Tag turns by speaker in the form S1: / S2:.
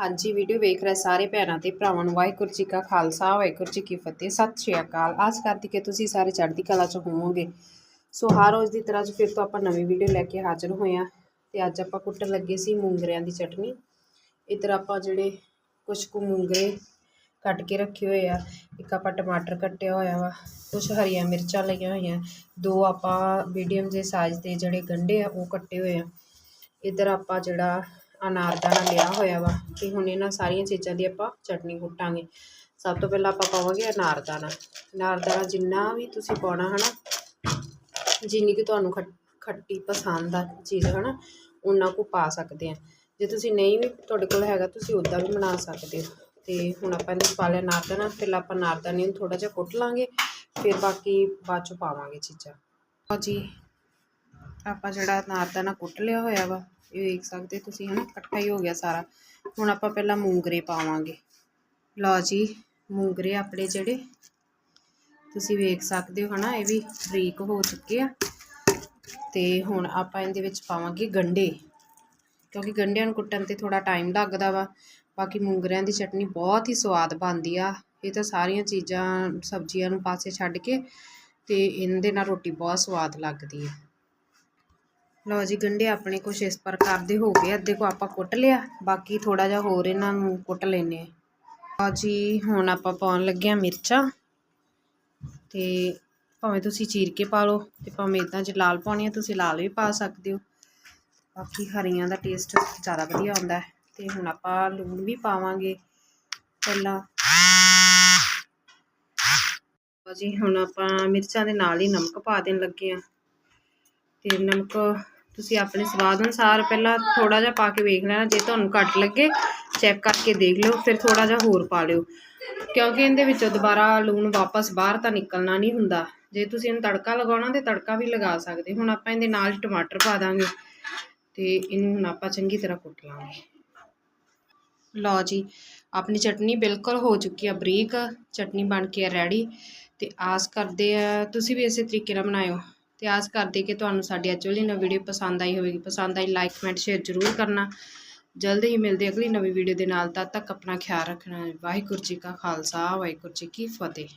S1: ਹਾਂਜੀ ਵੀਡੀਓ ਵੇਖ ਰਹੇ ਸਾਰੇ ਭੈਣਾਂ ਤੇ ਭਰਾਵਾਂ ਨੂੰ ਵਾਹਿਗੁਰੂ ਜੀ ਕਾ ਖਾਲਸਾ, ਵਾਹਿਗੁਰੂ ਜੀ ਕੀ ਫਤਿਹ, ਸਤਿ ਸ਼੍ਰੀ ਅਕਾਲ। ਆਸ ਕਰਦੀ ਕਿ ਤੁਸੀਂ ਸਾਰੇ ਚੜ੍ਹਦੀ ਕਲਾ 'ਚ ਹੋਵੋਗੇ। ਸੋ ਹਰ ਰੋਜ਼ ਦੀ ਤਰ੍ਹਾਂ ਅੱਜ ਫਿਰ ਤੋਂ ਆਪਾਂ ਨਵੀਂ ਵੀਡੀਓ ਲੈ ਕੇ ਹਾਜ਼ਰ ਹੋਏ ਹਾਂ ਤੇ ਅੱਜ ਆਪਾਂ ਕੁੱਟਣ ਲੱਗੇ ਸੀ ਮੂੰਗਰਿਆਂ ਦੀ ਚਟਨੀ। ਇੱਧਰ ਆਪਾਂ ਜਿਹੜੇ ਕੁਝ ਕੁ ਮੂੰਗਰੇ ਕੱਟ ਕੇ ਰੱਖੇ ਹੋਏ ਆ, ਇੱਕ ਆਪਾਂ ਟਮਾਟਰ ਕੱਟਿਆ ਹੋਇਆ ਵਾ ਕੁਝ ਹਰੀਆਂ ਮਿਰਚਾਂ ਲਈਆਂ ਹੋਈਆਂ, ਦੋ ਆਪਾਂ ਮੀਡੀਅਮ ਜਿਹੇ ਸਾਈਜ਼ ਦੇ ਜਿਹੜੇ ਗੰਢੇ ਆ, ਉਹ ਕੱਟੇ ਹੋਏ ਆ। ਇੱਧਰ ਆਪਾਂ ਜਿਹੜਾ ਅਨਾਰਦਾਨਾ ਲਿਆ ਹੋਇਆ ਵਾ ਤੇ ਹੁਣ ਇਹਨਾਂ ਸਾਰੀਆਂ ਚੀਜ਼ਾਂ ਦੀ ਆਪਾਂ ਚਟਨੀ ਕੁੱਟਾਂਗੇ। ਸਭ ਤੋਂ ਪਹਿਲਾਂ ਆਪਾਂ ਪਾਵਾਂਗੇ ਅਨਾਰਦਾਨਾ ਅਨਾਰਦਾਨਾ ਜਿੰਨਾ ਵੀ ਤੁਸੀਂ ਪਾਉਣਾ ਹਨਾ, ਜਿੰਨੀ ਕਿ ਤੁਹਾਨੂੰ ਖੱਟੀ ਪਸੰਦ ਆ ਚੀਜ਼ ਹਨਾ ਉਹਨਾਂ ਕੁ ਪਾ ਸਕਦੇ ਆ। ਜੇ ਤੁਸੀਂ ਨਹੀਂ ਵੀ ਤੁਹਾਡੇ ਕੋਲ ਹੈਗਾ, ਤੁਸੀਂ ਉੱਦਾਂ ਵੀ ਬਣਾ ਸਕਦੇ ਹੋ। ਤੇ ਹੁਣ ਆਪਾਂ ਇਹਨੂੰ ਪਾ ਲਿਆ ਅਨਾਰਦਾਨਾ ਫਿਰ ਆਪਾਂ ਅਨਾਰਦਾਨੇ ਨੂੰ ਥੋੜਾ ਜਿਹਾ ਕੁੱਟ ਲਾਂਗੇ, ਫਿਰ ਬਾਕੀ ਬਾਅਦ ਚੋਂ ਪਾਵਾਂਗੇ ਚੀਜ਼ਾਂ। ਲਓ ਜੀ ਆਪਾਂ ਜਿਹੜਾ ਅਨਾਰਦਾਨਾ ਕੁੱਟ ਲਿਆ ਹੋਇਆ ਵਾ, ਇਹ ਵੇਖ ਸਕਦੇ ਤੁਸੀਂ ਹਨਾ, ਇਕੱਠਾ ਹੀ ਹੋ ਗਿਆ ਸਾਰਾ। ਹੁਣ ਆਪਾਂ ਪਹਿਲਾਂ ਮੂੰਗਰੇ ਪਾਵਾਂਗੇ। ਲਓ ਜੀ, ਮੂੰਗਰੇ ਆਪਣੇ ਜਿਹੜੇ ਤੁਸੀਂ ਵੇਖ ਸਕਦੇ ਹੋ ਹਨਾ, ਇਹ ਵੀ ਬਰੀਕ ਹੋ ਚੁੱਕੇ ਆ। ਤੇ ਹੁਣ ਆਪਾਂ ਇਹਦੇ ਵਿੱਚ ਪਾਵਾਂਗੇ ਗੰਢੇ ਕਿਉਂਕਿ ਗੰਢਿਆਂ ਨੂੰ ਕੁੱਟਣ ਤੇ ਥੋੜਾ ਟਾਈਮ ਲੱਗਦਾ ਵਾ। ਬਾਕੀ ਮੂੰਗਰਿਆਂ ਦੀ ਚਟਨੀ ਬਹੁਤ ਹੀ ਸਵਾਦ ਬਣਦੀ ਆ। ਇਹ ਤਾਂ ਸਾਰੀਆਂ ਚੀਜ਼ਾਂ, ਸਬਜ਼ੀਆਂ ਨੂੰ ਪਾਸੇ ਛੱਡ ਕੇ ਤੇ ਇਹਦੇ ਨਾਲ ਰੋਟੀ ਬਹੁਤ ਸਵਾਦ ਲੱਗਦੀ ਹੈ ਲਓ ਜੀ ਗੰਢੇ ਆਪਣੇ ਕੁਛ ਇਸ ਪ੍ਰਕਾਰ ਦੇ ਹੋ ਗਏ ਅੱਧੇ ਕੋ ਆਪਾਂ ਕੁੱਟ ਲਿਆ, ਬਾਕੀ ਥੋੜਾ ਜਿਹਾ ਹੋਰ ਇਹਨਾਂ ਨੂੰ ਕੁੱਟ ਲੈਨੇ ਆ। ਲਓ ਜੀ, ਹੁਣ ਆਪਾਂ ਪਾਉਣ ਲੱਗੇ ਆ ਮਿਰਚਾਂ। ਤੇ ਭਾਵੇਂ ਤੁਸੀਂ ਚੀਰ ਕੇ ਪਾ ਲਓ, ਤੇ ਭਾਵੇਂ ਇਦਾਂ ਜੇ ਲਾਲ ਪਾਉਣੀ ਆ, ਤੁਸੀਂ ਲਾਲ ਵੀ ਪਾ ਸਕਦੇ ਹੋ। ਬਾਕੀ ਹਰੀਆਂ ਦਾ ਟੇਸਟ ਜ਼ਿਆਦਾ ਵਧੀਆ ਆਉਂਦਾ ਹੈ। ਤੇ ਹੁਣ ਆਪਾਂ ਲੂਣ ਵੀ ਪਾਵਾਂਗੇ ਪਹਿਲਾਂ। ਲਓ ਜੀ, ਹੁਣ ਆਪਾਂ ਮਿਰਚਾਂ ਦੇ ਨਾਲ ਹੀ ਨਮਕ ਪਾ ਦੇਣ ਲੱਗੇ ਆ। ਤੇ ਨਮਕ ਤੁਸੀਂ ਆਪਣੇ ਸਵਾਦ ਅਨੁਸਾਰ ਪਹਿਲਾਂ ਥੋੜਾ ਜਿਹਾ ਪਾ ਕੇ ਵੇਖ ਲੈਣਾ, ਜੇ ਤੁਹਾਨੂੰ ਘੱਟ ਲੱਗੇ ਚੈੱਕ ਕਰਕੇ ਦੇਖ ਲਿਓ, ਫਿਰ ਥੋੜਾ ਜਿਹਾ ਹੋਰ ਪਾ ਲਿਓ। ਕਿਉਂਕਿ ਇਹਦੇ ਵਿੱਚੋਂ ਦੁਬਾਰਾ ਲੂਣ ਵਾਪਸ ਬਾਹਰ ਤਾਂ ਨਿਕਲਣਾ ਨਹੀਂ ਹੁੰਦਾ। ਜੇ ਤੁਸੀਂ ਇਹਨੂੰ ਤੜਕਾ ਲਗਾਉਣਾ ਤੇ ਤੜਕਾ ਵੀ ਲਗਾ ਸਕਦੇ। ਹੁਣ ਆਪਾਂ ਇਹਦੇ ਨਾਲ ਟਮਾਟਰ ਪਾ ਦਾਂਗੇ ਤੇ ਇਹਨੂੰ ਹੁਣ ਆਪਾਂ ਚੰਗੀ ਤਰ੍ਹਾਂ ਕੁੱਟ ਲਾਂਗੇ। ਲਓ ਜੀ, ਆਪਣੀ ਚਟਨੀ ਬਿਲਕੁਲ ਹੋ ਚੁੱਕੀ ਆ ਬਰੀਕ, ਚਟਨੀ ਬਣ ਕੇ ਆ ਰੈਡੀ। ਤੇ ਆਸ ਕਰਦੇ ਆ, ਤੁਸੀਂ ਵੀ ਇਸੇ ਤਰੀਕੇ ਨਾਲ ਬਣਾਇਓ। ਤੇ ਆਸ ਕਰਦੇ ਕਿ ਤੁਹਾਨੂੰ ਸਾਡੀ ਅੱਜ ਵਾਲੀ ਨਵੀਂ ਵੀਡੀਓ ਪਸੰਦ ਆਈ ਹੋਵੇਗੀ। ਪਸੰਦ ਆਈ ਲਾਈਕ ਕਮੈਂਟ ਸ਼ੇਅਰ ਜ਼ਰੂਰ ਕਰਨਾ। ਜਲਦ ਹੀ ਮਿਲਦੇ ਅਗਲੀ ਨਵੀਂ ਵੀਡੀਓ ਦੇ ਨਾਲ। ਤਦ ਤੱਕ ਆਪਣਾ ਖਿਆਲ ਰੱਖਣਾ। ਵਾਹਿਗੁਰੂ ਜੀ ਕਾ ਖਾਲਸਾ, ਵਾਹਿਗੁਰੂ ਜੀ ਕੀ ਫਤਿਹ।